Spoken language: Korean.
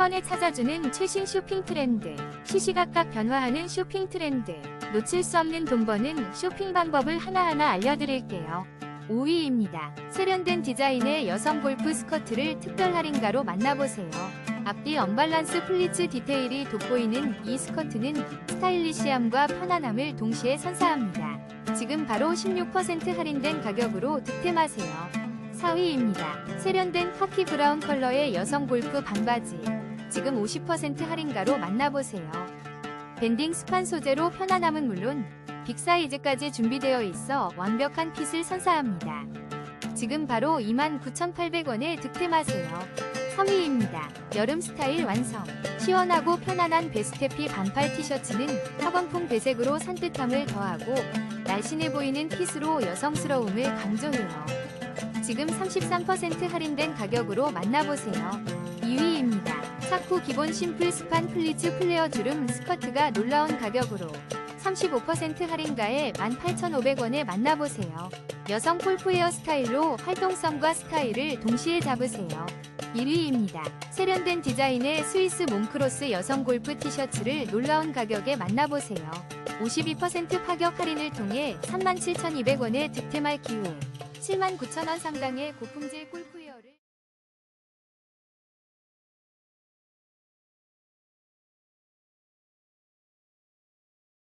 번에 찾아주는 최신 쇼핑 트렌드, 시시각각 변화하는 쇼핑 트렌드, 놓칠 수 없는 돈 버는 쇼핑 방법을 하나하나 알려드릴게요. 5위입니다. 세련된 디자인의 여성 골프 스커트를 특별 할인가로 만나보세요. 앞뒤 언밸런스 플리츠 디테일이 돋보이는 이 스커트는 스타일리시함과 편안함을 동시에 선사합니다. 지금 바로 16% 할인된 가격으로 득템하세요. 4위입니다. 세련된 카키 브라운 컬러의 여성 골프 반바지. 지금 50% 할인가로 만나보세요. 밴딩 스판 소재로 편안함은 물론 빅 사이즈까지 준비되어 있어 완벽한 핏을 선사합니다. 지금 바로 29,800원에 득템하세요. 3위입니다. 여름 스타일 완성. 시원하고 편안한 베스테피 반팔 티셔츠는 학원풍 배색으로 산뜻함을 더하고 날씬해 보이는 핏으로 여성스러움을 강조해요. 지금 33% 할인된 가격으로 만나보세요. 2위입니다. 사쿠 기본 심플 스판 플리츠 플레어 주름 스커트가 놀라운 가격으로 35% 할인가에 18,500원에 만나보세요. 여성 골프 헤어 스타일로 활동성과 스타일을 동시에 잡으세요. 1위입니다. 세련된 디자인의 스위스 몽크로스 여성 골프 티셔츠를 놀라운 가격에 만나보세요. 52% 파격 할인을 통해 37,200원에 득템할 기회. 79,000원 상당의 고품질 골프웨어를